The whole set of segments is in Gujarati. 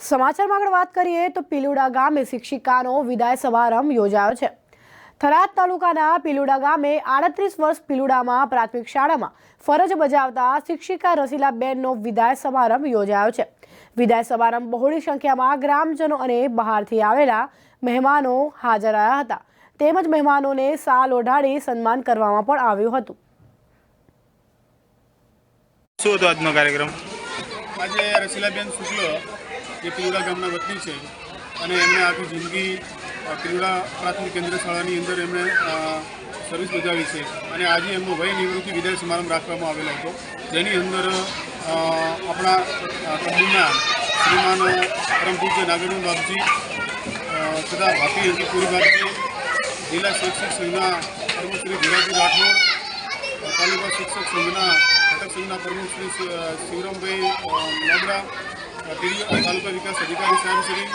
સમાચારમાં આગળ વાત કરીએ તો પિલુડા ગામે શિક્ષિકાનો વિદાય સમારંભ યોજાયો છે. થરાદ તાલુકાના પિલુડા ગામે આડત્રીસ વર્ષ પિલુડામાં પ્રાથમિક શાળામાં ફરજ બજાવતા શિક્ષિકા રસીલાબેનનો વિદાય સમારંભ યોજાયો છે. વિદાય સમારંભ બહોળી સંખ્યામાં ગ્રામજનો અને બહારથી આવેલા મહેમાનો હાજર રહ્યા હતા. તેમજ મહેમાનોને સાલ ઓઢાડી સન્માન કરવામાં પણ આવ્યું હતું. શું હતો આજનો કાર્યક્રમ? આજે રસીલાબેન શુક્લ એ પીવડા ગામના વતની છે અને એમણે આખી જિંદગી પીવડા પ્રાથમિક કેન્દ્ર શાળાની અંદર એમણે સર્વિસ બજાવી છે. અને આજે એમનો વય નિવૃત્તિ વિદાય સમારંભ રાખવામાં આવેલો હતો. જેની અંદર આપણા તંબુના શ્રીમાન પરમ પૂજ્ય નાગરમન બાપજી તથા ભાપી અંકિતપુરી બાપજી જિલ્લા શિક્ષક સંઘના પ્રમુખ શ્રી ધીરાજી રાઠોડ તાલુકા શિક્ષક સંઘના ઘટક સંઘના પ્રમુખ શ્રી શિવરામભાઈ અ, અ, તાલુકા વિકાસ અધિકારી સાહેબશ્રી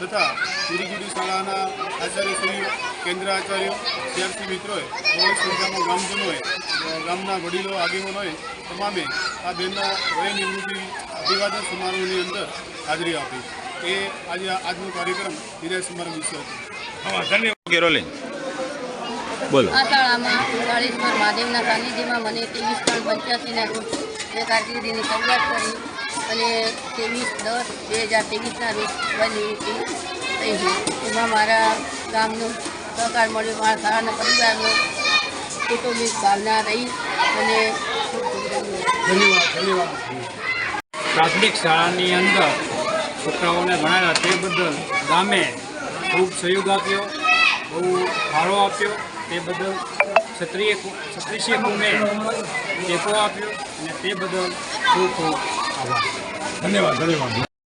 તથા જુદી જુદી શાળાના આચાર્યશ્રી કેન્દ્ર આચાર્યો વિદ્યાર્થી મિત્રોએ બહોળી સંખ્યામાં ગામજનોએ અ, ગામના વડીલો આગેવાનોએ તમામે આ બેનના વય નિવૃત્તિ અભિવાદન સમારોહની અંદર હાજરી આપી. એ આજે આજનો કાર્યક્રમ વિદાય સમારંભ વિશે હતો. કેરોલિન. બોલો. આ શાળામાં કાળેશ્વર મહાદેવના સાનિધ્યમાં મને ત્રેવીસ ત્રણ પંચ્યાસીના રોજ મેં કારકિર્દીની શરૂઆત કરી અને ત્રેવીસ દસ બે હજાર ત્રેવીસના રોજ બની થઈ એમાં મારા ગામનો સહકાર મળ્યો, મારા શાળાના પરિવારનો કુટુંબિક ભાવના રહી અને ધન્યવાદ ખૂબ પ્રાથમિક શાળાની અંદર છોકરાઓને ભણાવ્યા તે બદલ ગામે ખૂબ સહયોગ આપ્યો, બહુ ફાળો આપ્યો તે બદલ ક્ષત્રિય ક્ષત્રિય કુમે ટેકો આપ્યો અને તે બદલ ખૂબ ખૂબ આભાર.